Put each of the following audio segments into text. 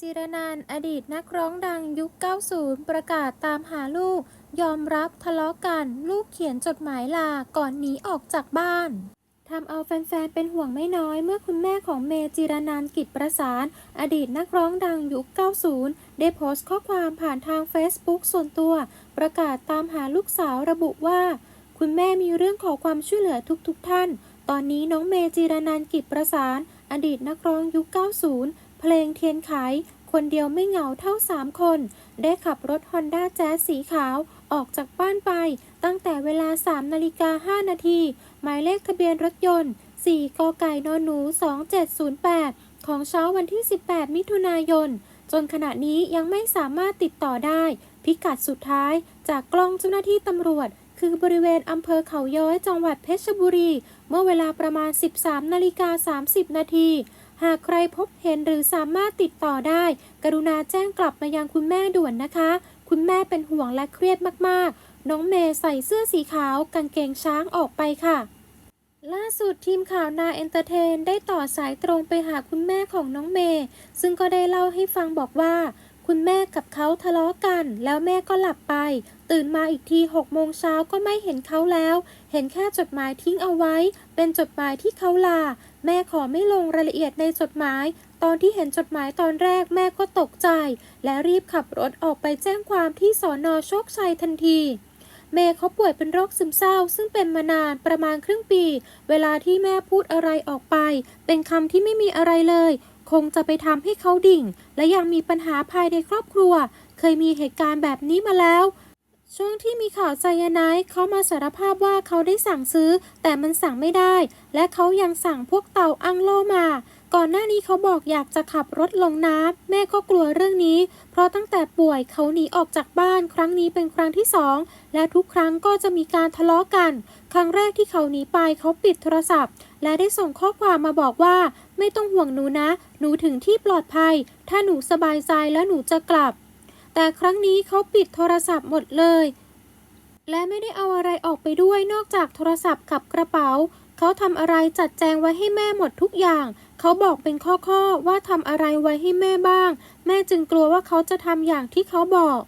จิรนันอดีตนักร้องดังยุค 90 ประกาศตามหาลูก ยอมรับทะเลาะกัน ลูกเขียนจดหมายลาก่อนหนีออกจากบ้านทำเอาแฟนๆ เป็นห่วงไม่น้อยเมื่อคุณแม่ของเมจิรนันกิจประสาน อดีตนักร้องดังยุค 90 ได้โพสต์ข้อความผ่านทาง Facebook ส่วนตัว ประกาศตามหาลูกสาวระบุว่า คุณแม่มีเรื่องขอความช่วยเหลือทุกๆทท่าน ตอนนี้น้องเมจิรนันกิจประสาน อดีตนักร้องยุค 90 เพลงเทียนไข คนเดียวไม่เหงาเท่า3คน ได้ขับรถฮอนด้าแจ๊สสีขาว ออกจากบ้านไป ตั้งแต่เวลา3นาฬิกา5นาที หมายเลขทะเบียนรถยนต์ 4 กไก่นหนู 2708 ของเช้าวันที่ 18 มิถุนายน จนขณะนี้ยังไม่สามารถติดต่อได้ พิกัดสุดท้ายจากกล้องเจ้าหน้าที่ตำรวจคือบริเวณอำเภอเขาย้อยจังหวัดเพชรบุรี เมื่อเวลาประมาณ 13 นาฬิกา 30 นาที หากใครพบเห็นหรือสามารถติดต่อได้ กรุณาแจ้งกลับมายังคุณแม่ด่วนนะคะ คุณแม่เป็นห่วงและเครียดมากๆ น้องเมย์ใส่เสื้อสีขาวกางเกงช้างออกไปค่ะ ล่าสุดทีมข่าวนาเอนเตอร์เทนได้ต่อสายตรงไปหาคุณแม่ของน้องเมย์ซึ่งก็ได้เล่าให้ฟังบอกว่า คุณแม่กับเขาทะเลาะกัน แล้วแม่ก็หลับไป ตื่นมาอีกที6โมงเช้าก็ไม่เห็นเขาแล้ว เห็นแค่จดหมายทิ้งเอาไว้ เป็นจดหมายที่เขาลา แม่ขอไม่ลงรายละเอียดในจดหมาย ตอนที่เห็นจดหมายตอนแรกแม่ก็ตกใจ และรีบขับรถออกไปแจ้งความที่สอนอโชคชัยทันทีเมย์เขาป่วยเป็นโรคซึมเศร้า ซึ่งเป็นมานานประมาณครึ่งปี เวลาที่แม่พูดอะไรออกไป เป็นคำที่ไม่มีอะไรเลย คงจะไปทำให้เขาดิ่ง และยังมีปัญหาภายในครอบครัว เคยมีเหตุการณ์แบบนี้มาแล้ว ช่วงที่มีข่าวไซยาไนด์เขามาสารภาพว่าเขาได้สั่งซื้อ แต่มันสั่งไม่ได้ และเขายังสั่งพวกเต่าอังโลมา ก่อนหน้านี้เขาบอกอยากจะขับรถลงน้ำแม่ก็กลัวเรื่องนี้ เพราะตั้งแต่ป่วยเขาหนีออกจากบ้านครั้งนี้เป็นครั้งที่สองและทุกครั้งก็จะมีการทะเลาะกัน ครั้งแรกที่เขาหนีไปเขาปิดโทรศัพท์ และได้ส่งข้อความมาบอกว่า ไม่ต้องห่วงหนูนะ หนูถึงที่ปลอดภัย ถ้าหนูสบายใจแล้วหนูจะกลับ แต่ครั้งนี้เขาปิดโทรศัพท์หมดเลย และไม่ได้เอาอะไรออกไปด้วยนอกจากโทรศัพท์กับกระเป๋า เขาทำอะไรจัดแจงไว้ให้แม่หมดทุกอย่าง เขาบอกเป็นข้อๆว่าทำอะไรไว้ให้แม่บ้าง แม่จึงกลัวว่าเขาจะทำอย่างที่เขาบอก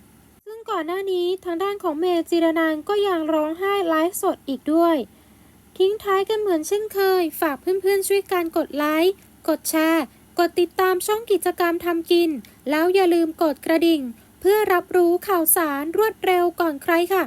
ซึ่งก่อนหน้านี้ทางด้านของเมจิรนันก็ยังร้องไห้ไลฟ์สดอีกด้วย ทิ้งท้ายกันเหมือนเช่นเคย ฝากเพื่อนๆช่วยการกดไลค์ กดแชร์ กดติดตามช่องกิจกรรมทำกิน แล้วอย่าลืมกดกระดิ่ง พื่อรับรู้ข่าวสารรวดเร็วก่อนใครค่ะ